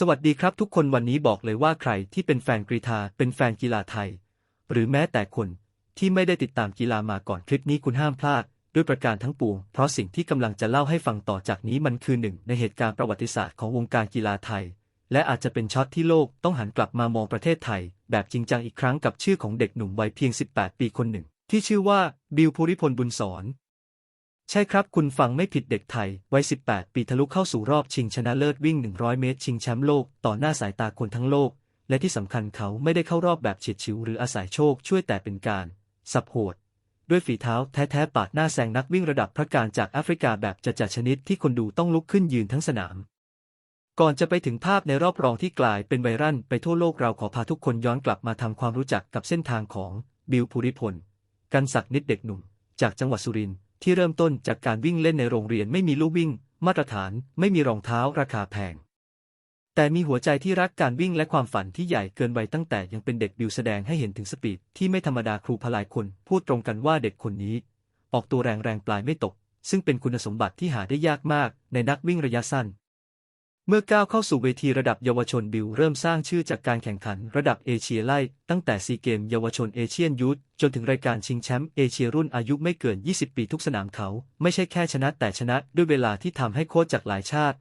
สวัสดีครับทุกคนวันนี้บอกเลยว่าใครที่เป็นแฟนกรีฑาเป็นแฟนกีฬาไทย หรือแม้แต่คนที่ไม่ได้ติดตามกีฬามาก่อนคลิปนี้คุณห้ามพลาด ด้วยประการทั้งปวง เพราะสิ่งที่กำลังจะเล่าให้ฟังต่อจากนี้มันคือหนึ่งในเหตุการณ์ประวัติศาสตร์ของวงการกีฬาไทย และอาจจะเป็นช็อตที่โลกต้องหันกลับมามองประเทศไทย แบบจริงจังอีกครั้งกับชื่อของเด็กหนุ่มวัยเพียง 18 ปีคนหนึ่ง ที่ชื่อว่าบิลภูริพลบุญสอน ใช่ครับคุณฟังไม่ผิดเด็กไทย วัย 18 ปีทะลุเข้าสู่รอบชิงชนะเลิศวิ่ง 100 เมตร ชิงแชมป์โลก ต่อหน้าสายตาคนทั้งโลก และที่สำคัญเขาไม่ได้เข้ารอบแบบเฉียดฉิวหรืออาศัยโชคช่วยแต่เป็นการ สับโหด ด้วยฝีเท้าแท้ๆ ปาดหน้าแซงนักวิ่งระดับพระการจากแอฟริกาแบบจะจัดชนิดที่คนดูต้องลุกขึ้นยืนทั้งสนาม ก่อนจะไปถึงภาพในรอบรองที่กลายเป็นไวรัลไปทั่วโลกเราขอพาทุกคนย้อนกลับมาทำความรู้จักกับเส้นทางของบิลภูริพล กันศักดิ์นิดเด็กหนุ่ม จากจังหวัดสุรินทร์ ที่เริ่มต้นจากการวิ่งเล่นในโรงเรียนไม่มีลู่วิ่ง มาตรฐาน ไม่มีรองเท้าราคาแพง แต่มีหัวใจที่รักการวิ่งและความฝันที่ใหญ่เกินวัยตั้งแต่ยังเป็นเด็กบิวแสดงให้เห็นถึงสปีดที่ไม่ธรรมดาครูพลายคน พูดตรงกันว่าเด็กคนนี้ ออกตัวแรงแรงปลายไม่ตก ซึ่งเป็นคุณสมบัติที่หาได้ยากมากในนักวิ่งระยะสั้น เมื่อก้าวเข้าสู่เวทีระดับเยาวชนบิลเริ่มสร้างชื่อจากการแข่งขันระดับเอเชียไล่ตั้งแต่ซีเกมเยาวชนเอเชียนยูทจนถึงรายการชิงแชมป์เอเชียรุ่นอายุไม่เกิน 20 ปีทุกสนามเขา ไม่ใช่แค่ชนะแต่ชนะด้วยเวลาที่ทำให้โค้ชจากหลายชาติ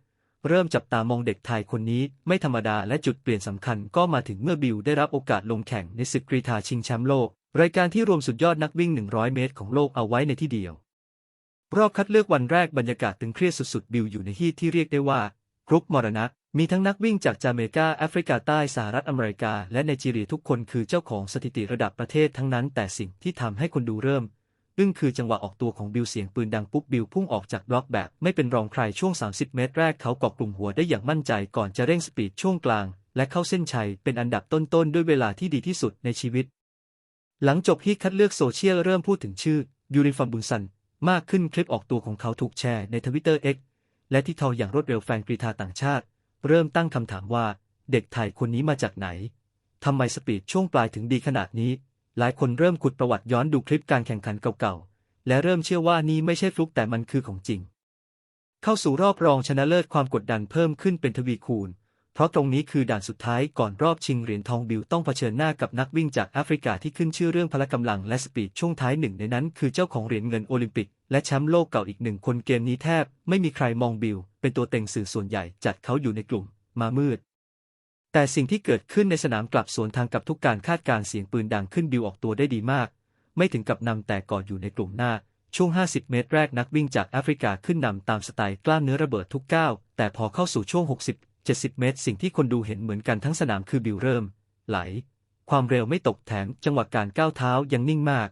เริ่มจับตามองเด็กไทยคนนี้ไม่ธรรมดาและจุดเปลี่ยนสำคัญก็มาถึงเมื่อบิลได้รับโอกาสลงแข่งในศึกกรีฑาชิงแชมป์โลก รายการที่รวมสุดยอดนักวิ่ง 100 เมตร ของโลกเอาไว้ในที่เดียวรอบคัดเลือกวันแรกบรรยากาศตึงเครียดสุดๆบิลอยู่ในที่ที่เรียกได้ว่า กรุ๊ปมรณะ มีทั้งนักวิ่งจากจาเมกาแอฟริกาใต้สหรัฐอเมริกา และไนจีเรียทุกคนคือเจ้าของสถิติระดับประเทศทั้งนั้น แต่สิ่งที่ทำให้คนดูเริ่มอึ้งคือจังหวะออกตัวของบิลเสียงปืนดังปุ๊บบิลพุ่งออกจากบล็อกแบบไม่เป็นรองใครช่วง 30 เมตรแรกเขาเกาะกลุ่มหัวได้อย่างมั่นใจก่อนจะเร่งสปีดช่วงกลาง และเข้าเส้นชัยเป็นอันดับต้นๆ ด้วยเวลาที่ดีที่สุดในชีวิต หลังจบฮีทคัดเลือกโซเชียลเริ่มพูดถึงชื่อยูริฟอร์มบุญสันมากขึ้นคลิปออกตัวของเขาถูกแชร์ในทวิตเตอร์ X และที่ทออย่างรวดเร็วแฟนกรีธาต่างชาติ เริ่มตั้งคำถามว่า เด็กไทยคนนี้มาจากไหนทำไมสปีดช่วงปลายถึงดีขนาดนี้ หลายคนเริ่มขุดประวัติย้อนดูคลิปการแข่งขันเก่าๆ และเริ่มเชื่อว่านี่ไม่ใช่ฟลุกแต่มันคือของจริง เข้าสู่รอบรองชนะเลิศความกดดันเพิ่มขึ้นเป็นทวีคูณ เพราะตรงนี้คือด่านสุดท้ายก่อนรอบชิงเหรียญทองบิลต้องเผชิญหน้ากับนักวิ่งจากแอฟริกาที่ขึ้นชื่อเรื่องพละกำลังและสปีดช่วงท้ายหนึ่งในนั้นคือเจ้าของเหรียญเงินโอลิมปิก และแชมป์โลกเก่าอีกหนึ่งคนเกมนี้แทบ ไม่มีใครมองบิลเป็นตัวเต็งสื่อส่วนใหญ่จัดเขาอยู่ในกลุ่ม มามืด แต่สิ่งที่เกิดขึ้นในสนามกลับสวนทางกับทุกการคาดการเสียงปืนดังขึ้นบิลออกตัวได้ดีมาก ไม่ถึงกับนำแต่ก่อนอยู่ในกลุ่มหน้าช่วง 50 เมตรแรกนักวิ่งจากแอฟริกาขึ้นนำตามสไตล์กล้ามเนื้อระเบิดทุกก้าว แต่พอเข้าสู่ช่วง 60 70 เมตร สิ่งที่คนดูเห็นเหมือนกันทั้งสนามคือบิลเริ่ม ไหล ความเร็วไม่ตกแถมจังหวะการก้าวเท้ายังนิ่งมาก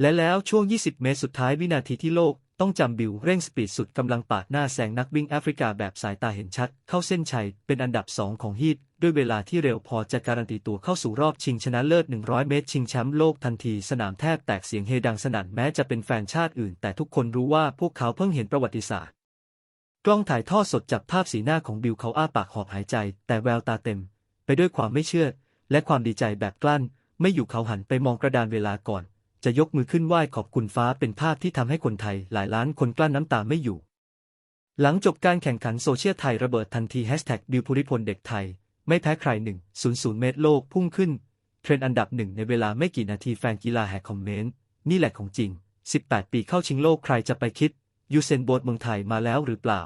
และแล้วช่วง 20 เมตรสุดท้ายวินาทีที่โลกต้องจำบิลเร่งสปีดสุดกำลังปาดหน้าแซงนักวิ่งแอฟริกาแบบสายตาเห็นชัด เข้าเส้นชัยเป็นอันดับ2ของฮีทด้วยเวลาที่เร็วพอจะการันตีตัวเข้าสู่รอบชิงชนะเลิศ 100 เมตร ชิงแชมป์โลกทันทีสนามแทบแตกเสียงเฮดังสนั่นแม้จะเป็นแฟนชาติอื่น แต่ทุกคนรู้ว่าพวกเขาเพิ่งเห็นประวัติศาสตร์ กล้องถ่ายทอดสดจับภาพสีหน้าของบิลเขาอ้าปากหอบหายใจ แต่แววตาเต็ม ไปด้วยความไม่เชื่อ และความดีใจแบบกลั้น ไม่อยู่เขาหันไปมองกระดานเวลาก่อน จะยกมือขึ้นไหว้ขอบคุณฟ้าเป็นภาพที่ทำให้คนไทย หลายล้านคนกลั้นน้ำตาไม่อยู่ หลังจบการแข่งขันโซเชียลไทยระเบิดทันทีแฮชแท็กบิลภูริพลเด็กไทย ไม่แพ้ใครหนึ่งศูนย์ศูนย์เมตรโลกพุ่งขึ้น เทรนด์อันดับหนึ่งในเวลาไม่กี่นาทีแฟนกีฬาแหกคอมเมนต์นี่แหละของจริง 18 ปีเข้าชิงโลกใครจะไปคิด ยูเซนโบลต์เมืองไทยมาแล้วหรือเปล่า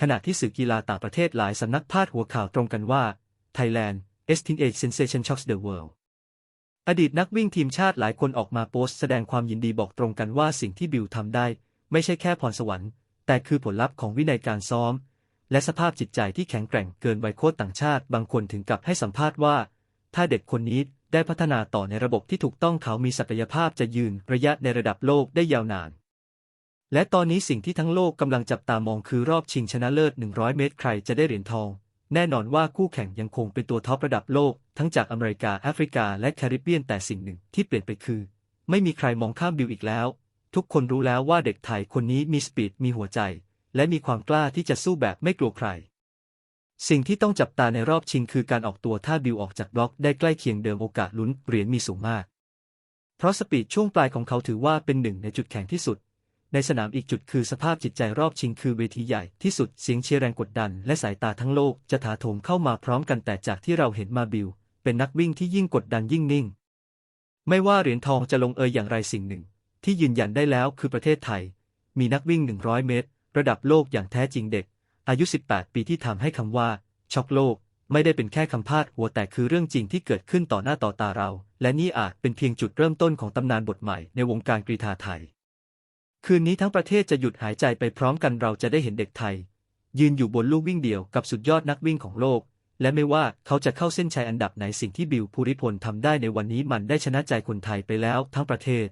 ขณะที่สื่อกีฬาต่างประเทศหลายสำนักพาดหัวข่าวตรงกันว่า Thailand S Teenage Sensation Shocks the World อดีตนักวิ่งทีมชาติหลายคนออกมาโพสต์แสดงความยินดีบอกตรงกันว่าสิ่งที่บิลทำได้ ไม่ใช่แค่พรสวรรค์ แต่คือผลลัพธ์ของวินัยการซ้อม และสภาพจิตใจที่แข็งแกร่งเกินวัยโค้ชต่างชาติ บางคนถึงกับให้สัมภาษณ์ว่า ถ้าเด็กคนนี้ได้พัฒนาต่อในระบบที่ถูกต้องเขามีศักยภาพจะยืนระยะในระดับโลกได้ยาวนาน และตอนนี้สิ่งที่ทั้งโลกกำลังจับตามองคือรอบชิงชนะเลิศ 100 เมตรใครจะได้เหรียญทอง แน่นอนว่าคู่แข่งยังคงเป็นตัวท็อประดับโลก ทั้งจากอเมริกาแอฟริกาและแคริบเบียนแต่สิ่งหนึ่งที่เปลี่ยนไปคือ ไม่มีใครมองข้ามบิลอีกแล้ว ทุกคนรู้แล้วว่าเด็กไทยคนนี้มีสปีดมีหัวใจ และมีความกล้าที่จะสู้แบบไม่กลัวใคร สิ่งที่ต้องจับตาในรอบชิงคือการออกตัวถ้าบิลออกจากบล็อกได้ใกล้เคียงเดิมโอกาสลุ้นเหรียญมีสูงมาก เพราะสปีดช่วงปลายของเขาถือว่าเป็นหนึ่งในจุดแข็งที่สุด ในสนามอีกจุดคือสภาพจิตใจรอบชิงคือเวทีใหญ่ที่สุดเสียงเชียร์แรงกดดัน และสายตาทั้งโลกจะถาโถมเข้ามาพร้อมกันแต่จากที่เราเห็นมาบิล เป็นนักวิ่งที่ยิ่งกดดันยิ่งนิ่ง ไม่ว่าเหรียญทองจะลงเอยอย่างไรสิ่งหนึ่ง ที่ยืนยันได้แล้วคือประเทศไทย มีนักวิ่ง 100 เมตร ระดับโลกอย่างแท้จริงเด็ก อายุ 18 ปีที่ทำให้คำว่า ช็อกโลก ไม่ได้เป็นแค่คำพาดหัวแต่คือเรื่องจริงที่เกิดขึ้นต่อหน้าต่อตาเรา และนี่อาจเป็นเพียงจุดเริ่มต้นของตำนานบทใหม่ในวงการกรีฑาไทย คืนนี้ทั้งประเทศจะหยุดหายใจไปพร้อมกันเราจะได้เห็นเด็กไทย ยืนอยู่บนลูกวิ่งเดี่ยวกับสุดยอดนักวิ่งของโลก และไม่ว่าเขาจะเข้าเส้นชัยอันดับไหนสิ่งที่บิลภูริพลทำได้ในวันนี้มันได้ชนะใจคนไทยไปแล้วทั้งประเทศ